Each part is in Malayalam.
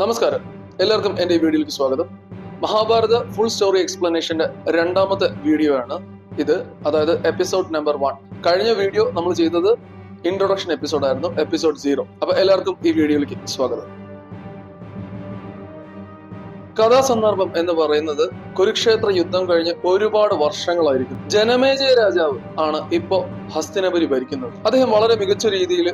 നമസ്കാരം. എല്ലാവർക്കും എന്റെ ഈ വീഡിയോയിലേക്ക് സ്വാഗതം. മഹാഭാരത ഫുൾ സ്റ്റോറി എക്സ്പ്ലനേഷന്റെ രണ്ടാമത്തെ വീഡിയോ ആണ് ഇത്. അതായത് എപ്പിസോഡ് നമ്പർ വൺ കഴിഞ്ഞ വീഡിയോ നമ്മൾ ചെയ്തത് ഇൻട്രൊഡക്ഷൻ എപ്പിസോഡ് ആയിരുന്നു എപ്പിസോഡ് സീറോ അപ്പൊ എല്ലാവർക്കും ഈ വീഡിയോയിലേക്ക് സ്വാഗതം. കഥാസന്ദർഭം എന്ന് പറയുന്നത് കുരുക്ഷേത്ര യുദ്ധം കഴിഞ്ഞ് ഒരുപാട് വർഷങ്ങളായിരിക്കും. ജനമേജയ രാജാവ് ആണ് ഇപ്പോ ഹസ്തിനപുരി ഭരിക്കുന്നത്. അദ്ദേഹം വളരെ മികച്ച രീതിയിൽ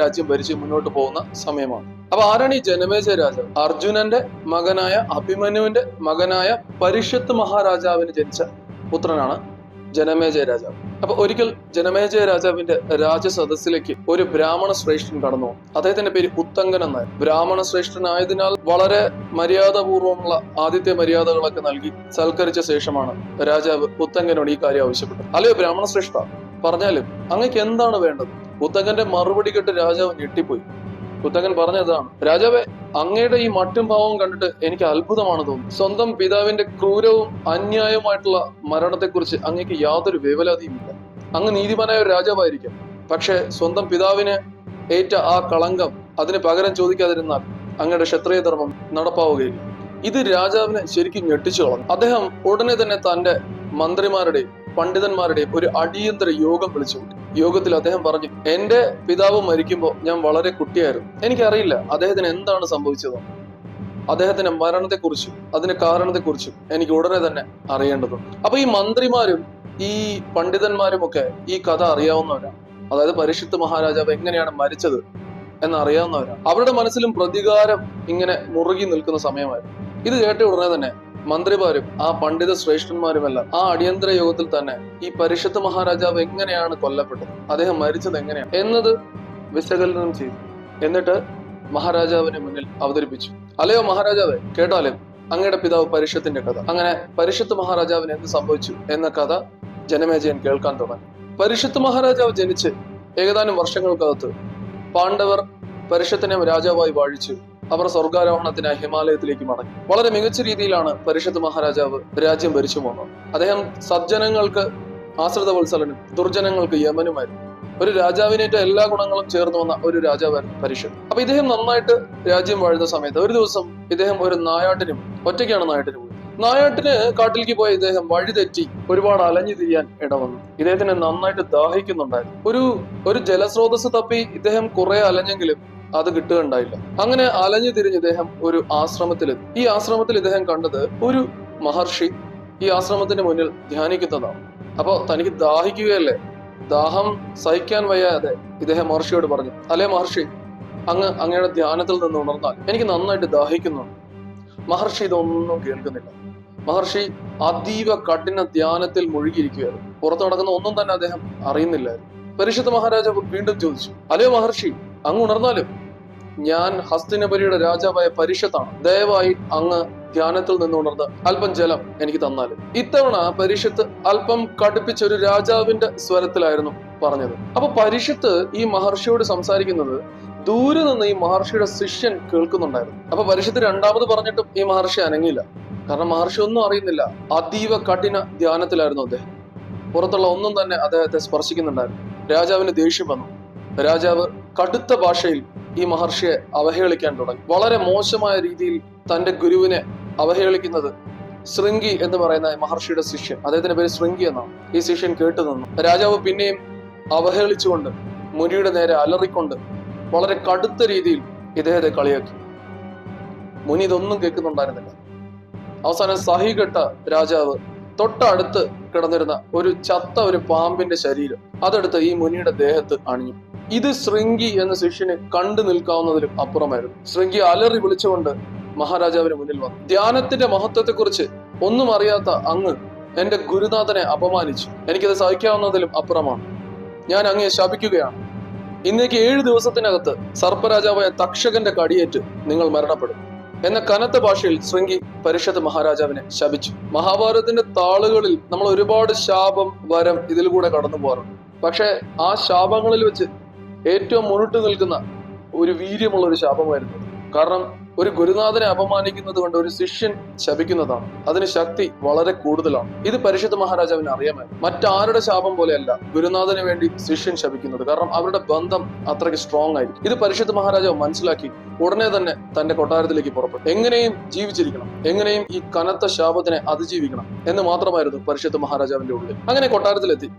രാജ്യം ഭരിച്ച് മുന്നോട്ട് പോകുന്ന സമയമാണ്. അപ്പൊ ആരാണ് ഈ ജനമേജയ രാജാവ്? അർജുനന്റെ മകനായ അഭിമന്യുവിന്റെ മകനായ പരിഷത്ത് മഹാരാജാവിന് ജനിച്ച പുത്രനാണ് ജനമേജയ രാജാവ്. അപ്പൊ ഒരിക്കൽ ജനമേജയ രാജാവിന്റെ രാജസദസ്സിലേക്ക് ഒരു ബ്രാഹ്മണ ശ്രേഷ്ഠൻ കടന്നു. അദ്ദേഹത്തിന്റെ പേര് ഉത്തങ്കൻ എന്നായിരുന്നു ബ്രാഹ്മണ ശ്രേഷ്ഠനായതിനാൽ വളരെ മര്യാദപൂർവമുള്ള ആദ്യത്തെ മര്യാദകളൊക്കെ നൽകി സൽക്കരിച്ച ശേഷമാണ് രാജാവ് ഉത്തങ്കനോട് ഈ കാര്യം ആവശ്യപ്പെട്ടത്. അല്ലയോ ബ്രാഹ്മണ ശ്രേഷ്ഠ പറഞ്ഞാലും അങ്ങക്ക് എന്താണ് വേണ്ടത്? ഉത്തങ്കന്റെ മറുപടി കേട്ട് രാജാവ് ഞെട്ടിപ്പോയി. ഉത്തങ്കൻ പറഞ്ഞതാണ് രാജാവെ അങ്ങയുടെ ഈ മട്ടും ഭാവവും കണ്ടിട്ട് എനിക്ക് അത്ഭുതമാണ് തോന്നുന്നത്. സ്വന്തം പിതാവിന്റെ ക്രൂരവും അന്യായവുമായിട്ടുള്ള മരണത്തെക്കുറിച്ച് അങ്ങേക്ക് യാതൊരു വേവലാതിയും ഇല്ല. അങ്ങ് നീതിമാനായ ഒരു രാജാവായിരിക്കും. പക്ഷെ സ്വന്തം പിതാവിന് ഏറ്റ ആ കളങ്കം അതിന് പകരം ചോദിക്കാതിരുന്നാൽ അങ്ങയുടെ ക്ഷത്രിയ ധർമ്മം നടപ്പാവുകയില്ല. ഇത് രാജാവിനെ ശരിക്കും ഞെട്ടിച്ചു കളഞ്ഞു. അദ്ദേഹം ഉടനെ തന്നെ തന്റെ മന്ത്രിമാരുടെയും പണ്ഡിതന്മാരുടെയും ഒരു അടിയന്തര യോഗം വിളിച്ചു. യോഗത്തിൽ അദ്ദേഹം പറഞ്ഞു എന്റെ പിതാവ് മരിക്കുമ്പോൾ ഞാൻ വളരെ കുട്ടിയായിരുന്നു. എനിക്കറിയില്ല അദ്ദേഹത്തിന് എന്താണ് സംഭവിച്ചത്. അദ്ദേഹത്തിന്റെ മരണത്തെക്കുറിച്ചും അതിന്റെ കാരണത്തെക്കുറിച്ചും എനിക്ക് ഉടനെ തന്നെ അറിയേണ്ടതുണ്ട്. അപ്പൊ ഈ മന്ത്രിമാരും ഈ പണ്ഡിതന്മാരും ഒക്കെ ഈ കഥ അറിയാവുന്നവരാണ്. അതായത് പരിശുദ്ധ മഹാരാജാവ് എങ്ങനെയാണ് മരിച്ചത് എന്നറിയാവുന്നവരാണ്. അവരുടെ മനസ്സിലും പ്രതികാരം ഇങ്ങനെ മുറുകി നിൽക്കുന്ന സമയമായിരുന്നു. ഇത് കേട്ട ഉടനെ തന്നെ മന്ത്രിമാരും ആ പണ്ഡിത ശ്രേഷ്ഠന്മാരുമെല്ലാം ആ അടിയന്തര യോഗത്തിൽ തന്നെ ഈ പരിഷത്ത് മഹാരാജാവ് എങ്ങനെയാണ് കൊല്ലപ്പെട്ടത്? അദ്ദേഹം മരിച്ചത് എങ്ങനെയാണ്? എന്നത് വിശകലനം ചെയ്തു. എന്നിട്ട് മഹാരാജാവിന് മുന്നിൽ അവതരിപ്പിച്ചു. അല്ലയോ മഹാരാജാവെ കേട്ടാലും അങ്ങയുടെ പിതാവ് പരിഷത്തിന്റെ കഥ. അങ്ങനെ പരിഷത്ത് മഹാരാജാവിന് എന്ത് സംഭവിച്ചു എന്ന കഥ ജനമേജയൻ കേൾക്കാൻ തുടങ്ങി. പരിഷത്ത് മഹാരാജാവ് ജനിച്ച് ഏകദാനം വർഷങ്ങൾക്കകത്ത് പാണ്ഡവർ പരിഷത്തിനെ രാജാവായി വാഴിച്ചു. അവർ സ്വർഗാരോഹണത്തിനായി ഹിമാലയത്തിലേക്ക് മടങ്ങി. വളരെ മികച്ച രീതിയിലാണ് പരിഷത്ത് മഹാരാജാവ് രാജ്യം ഭരിച്ചു പോകുന്നത്. അദ്ദേഹം സജ്ജനങ്ങൾക്ക് ആശ്രിത വത്സലനും ദുർജനങ്ങൾക്ക് യമനുമായിരുന്നു. ഒരു രാജാവിനേറ്റ എല്ലാ ഗുണങ്ങളും ചേർന്ന് വന്ന ഒരു രാജാവായിരുന്നു പരിഷത്ത് അപ്പൊ ഇദ്ദേഹം നന്നായിട്ട് രാജ്യം വാഴുന്ന സമയത്ത് ഒരു ദിവസം ഇദ്ദേഹം ഒരു നായാട്ടിനും ഒറ്റയ്ക്കാണ് നായാട്ടിന് പോയത്. നായാട്ടിന് കാട്ടിലേക്ക് പോയ ഇദ്ദേഹം വഴിതെറ്റി ഒരുപാട് അലഞ്ഞു തിരിയാൻ ഇടവന്നു. ഇദ്ദേഹത്തിന് നന്നായിട്ട് ദാഹിക്കുന്നുണ്ടായിരുന്നു. ഒരു ഒരു ജലസ്രോതസ് തപ്പി ഇദ്ദേഹം കുറെ അലഞ്ഞെങ്കിലും അത് കിട്ടുകയുണ്ടായില്ല. അങ്ങനെ അലഞ്ഞു തിരിഞ്ഞ് ഇദ്ദേഹം ഒരു ആശ്രമത്തിലെത്തി. ഈ ആശ്രമത്തിൽ ഇദ്ദേഹം കണ്ടത് ഒരു മഹർഷി ഈ ആശ്രമത്തിന്റെ മുന്നിൽ ധ്യാനിക്കുന്നതാണ്. അപ്പോ തനിക്ക് ദാഹിക്കുകയല്ലേ? ദാഹം സഹിക്കാൻ വയ്യാതെ ഇദ്ദേഹം മഹർഷിയോട് പറഞ്ഞു അല്ലേ മഹർഷി അങ്ങ് അങ്ങയുടെ ധ്യാനത്തിൽ നിന്ന് ഉണർന്നാൽ എനിക്ക് നന്നായിട്ട് ദാഹിക്കുന്നു മഹർഷി ഇതൊന്നും കേൾക്കുന്നില്ല. മഹർഷി അതീവ കഠിന ധ്യാനത്തിൽ മുഴുകിയിരിക്കുകയായിരുന്നു പുറത്തു നടക്കുന്ന ഒന്നും തന്നെ അദ്ദേഹം അറിയുന്നില്ലായിരുന്നു പരിശുദ്ധ മഹാരാജാവ് വീണ്ടും ചോദിച്ചു അല്ലയോ മഹർഷി അങ്ങ് ഉണർന്നാലും ഞാൻ ഹസ്തിനപുരിയുടെ രാജാവായ പരിഷത്താണ്. ദയവായി അങ്ങ് ധ്യാനത്തിൽ നിന്ന് ഉണർന്ന് അല്പം ജലം എനിക്ക് തന്നാലും ഇത്തവണ പരിഷത്ത് അല്പം കടുപ്പിച്ച ഒരു രാജാവിന്റെ സ്വരത്തിലായിരുന്നു പറഞ്ഞത്. അപ്പൊ പരിഷത്ത് ഈ മഹർഷിയോട് സംസാരിക്കുന്നത് ദൂരെ നിന്ന് ഈ മഹർഷിയുടെ ശിഷ്യൻ കേൾക്കുന്നുണ്ടായിരുന്നു. അപ്പൊ പരിഷത്ത് രണ്ടാമത് പറഞ്ഞിട്ടും ഈ മഹർഷി അനങ്ങിയില്ല. കാരണം മഹർഷി ഒന്നും അറിയുന്നില്ല. അതീവ കഠിന ധ്യാനത്തിലായിരുന്നു അദ്ദേഹം. പുറത്തുള്ള ഒന്നും തന്നെ അദ്ദേഹത്തെ സ്പർശിക്കുന്നുണ്ടായിരുന്നു. രാജാവിന് ദേഷ്യം വന്നു. രാജാവ് കടുത്ത ഭാഷയിൽ ഈ മഹർഷിയെ അവഹേളിക്കാൻ തുടങ്ങി. വളരെ മോശമായ രീതിയിൽ തന്റെ ഗുരുവിനെ അവഹേളിക്കുന്നത് ശൃംഗി എന്ന് പറയുന്ന മഹർഷിയുടെ ശിഷ്യൻ. അദ്ദേഹത്തിന്റെ പേര് ശൃംഗി എന്നാണ്. ഈ ശിഷ്യൻ കേട്ടു നിന്നു. രാജാവ് പിന്നെയും അവഹേളിച്ചുകൊണ്ട് മുനിയുടെ നേരെ അലറിക്കൊണ്ട് വളരെ കടുത്ത രീതിയിൽ ഇദ്ദേഹത്തെ കളിയാക്കി. മുനി ഇതൊന്നും കേൾക്കുന്നുണ്ടായിരുന്നില്ല. അവസാനം സഹികെട്ട രാജാവ് തൊട്ടടുത്ത് കിടന്നിരുന്ന ഒരു ചത്ത ഒരു പാമ്പിന്റെ ശരീരം അതെടുത്ത് ഈ മുനിയുടെ ദേഹത്ത് അണിഞ്ഞു. ഇത് ശൃംഗി എന്ന ശിഷ്യനെ കണ്ടു നിൽക്കാവുന്നതിലും അപ്പുറമായിരുന്നു. ശൃംഗി അലറി വിളിച്ചുകൊണ്ട് മഹാരാജാവിന് മുന്നിൽ വന്നു. ധ്യാനത്തിന്റെ മഹത്വത്തെക്കുറിച്ച് ഒന്നും അറിയാത്ത അങ്ങ് എന്റെ ഗുരുനാഥനെ അപമാനിച്ചു. എനിക്കത് സഹിക്കാവുന്നതിലും അപ്പുറമാണ്. ഞാൻ അങ്ങയെ ശപിക്കുകയാണ്. ഇന്നേക്ക് ഏഴ് ദിവസത്തിനകത്ത് സർപ്പരാജാവായ തക്ഷകന്റെ കടിയേറ്റ് നിങ്ങൾ മരണപ്പെടും. എന്ന കനത്ത ഭാഷയിൽ ശൃംഗി പരിഷത്ത് മഹാരാജാവിനെ ശപിച്ചു. മഹാഭാരതത്തിന്റെ താളുകളിൽ നമ്മൾ ഒരുപാട് ശാപം വരം ഇതിലൂടെ കൂടെ കടന്നു പോകാറുണ്ട് പക്ഷെ ആ ശാപങ്ങളിൽ വെച്ച് ഏറ്റവും മുന്നിട്ട് നിൽക്കുന്ന ഒരു വീര്യമുള്ള ഒരു ശാപമായിരുന്നു. കാരണം ഒരു ഗുരുനാഥനെ അപമാനിക്കുന്നത് കൊണ്ട് ഒരു ശിഷ്യൻ ശപിക്കുന്നതാണ്. അതിന് ശക്തി വളരെ കൂടുതലാണ്. ഇത് പരിശുദ്ധ മഹാരാജാവിന് അറിയാമായിരുന്നു. മറ്റാരുടെ ശാപം പോലെയല്ല ഗുരുനാഥന് വേണ്ടി ശിഷ്യൻ ശപിക്കുന്നത്. കാരണം അവരുടെ ബന്ധം അത്രയ്ക്ക് സ്ട്രോങ് ആയിരിക്കും. ഇത് പരിശുദ്ധ മഹാരാജാവ് മനസ്സിലാക്കി ഉടനെ തന്നെ തന്റെ കൊട്ടാരത്തിലേക്ക് പുറപ്പെട്ടു. എങ്ങനെയും ജീവിച്ചിരിക്കണം. എങ്ങനെയും ഈ കനത്ത ശാപത്തിനെ അതിജീവിക്കണം എന്ന് മാത്രമായിരുന്നു പരിശുദ്ധ മഹാരാജാവിന്റെ ഉള്ളിൽ. അങ്ങനെ കൊട്ടാരത്തിലെത്തി.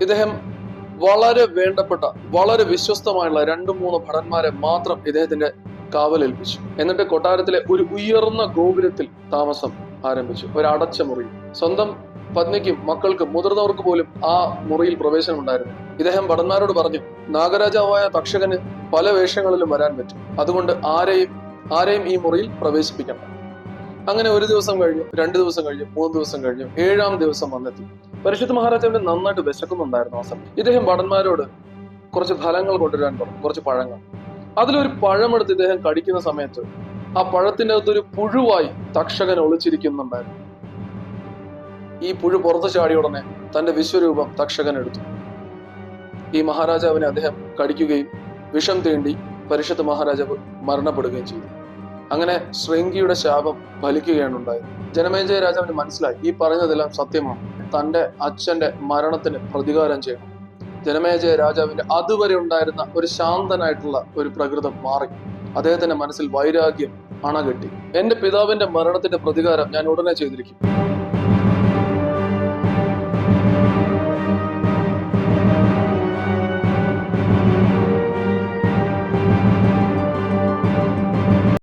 ഇദ്ദേഹം വളരെ വേണ്ടപ്പെട്ട വളരെ വിശ്വസ്തമായുള്ള രണ്ടു മൂന്ന് ഭടന്മാരെ മാത്രം ഇദ്ദേഹത്തിന്റെ കാവലേൽപ്പിച്ചു. എന്നിട്ട് കൊട്ടാരത്തിലെ ഒരു ഉയർന്ന ഗോപുരത്തിൽ താമസം ആരംഭിച്ചു. ഒരു അടച്ച മുറി. സ്വന്തം പത്നിക്കും മക്കൾക്കും മുതിർന്നവർക്ക് പോലും ആ മുറിയിൽ പ്രവേശനം ഉണ്ടായിരുന്നു. ഇദ്ദേഹം ഭടന്മാരോട് പറഞ്ഞു നാഗരാജാവായ തക്ഷകന് പല വേഷങ്ങളിലും വരാൻ പറ്റും. അതുകൊണ്ട് ആരെയും ആരെയും ഈ മുറിയിൽ പ്രവേശിപ്പിക്കണം അങ്ങനെ ഒരു ദിവസം കഴിഞ്ഞു രണ്ട് ദിവസം കഴിഞ്ഞു മൂന്ന് ദിവസം കഴിഞ്ഞു ഏഴാം ദിവസം വന്നെത്തി. പരിശുദ്ധ മഹാരാജാവിന് നന്നായിട്ട് വിശക്കുന്നുണ്ടായിരുന്നു ആ സമയം ഇദ്ദേഹം ഭടന്മാരോട് കുറച്ച് ഫലങ്ങൾ കൊണ്ടുവരാൻ പറഞ്ഞു കുറച്ച് പഴങ്ങൾ. അതിലൊരു പഴമെടുത്ത് ഇദ്ദേഹം കടിക്കുന്ന സമയത്ത് ആ പഴത്തിന്റെ അകത്തൊരു പുഴുവായി തക്ഷകൻ ഒളിച്ചിരിക്കുന്നുണ്ടായിരുന്നു. ഈ പുഴു പുറത്തു ചാടിയ ഉടനെ തന്റെ വിശ്വരൂപം തക്ഷകൻ എടുത്തു. ഈ മഹാരാജാവിനെ അദ്ദേഹം കടിക്കുകയും വിഷം തേണ്ടി പരിഷത്ത് മഹാരാജാവ് മരണപ്പെടുകയും ചെയ്തു. അങ്ങനെ ശൃംഗിയുടെ ശാപം ഫലിക്കുകയാണ് ഉണ്ടായത് ജനമേജയ രാജാവിന് മനസ്സിലായി. ഈ പറഞ്ഞതെല്ലാം സത്യമാണ്. തന്റെ അച്ഛന്റെ മരണത്തിന് പ്രതികാരം ചെയ്യണം ജനമേജയ രാജാവിന്റെ അതുവരെ ഉണ്ടായിരുന്ന ഒരു ശാന്തനായിട്ടുള്ള ഒരു പ്രകൃതം മാറി. അദ്ദേഹത്തിന്റെ മനസ്സിൽ വൈരാഗ്യം അണകെട്ടി. എന്റെ പിതാവിന്റെ മരണത്തിന്റെ പ്രതികാരം ഞാൻ ഉടനെ ചെയ്തിരിക്കും.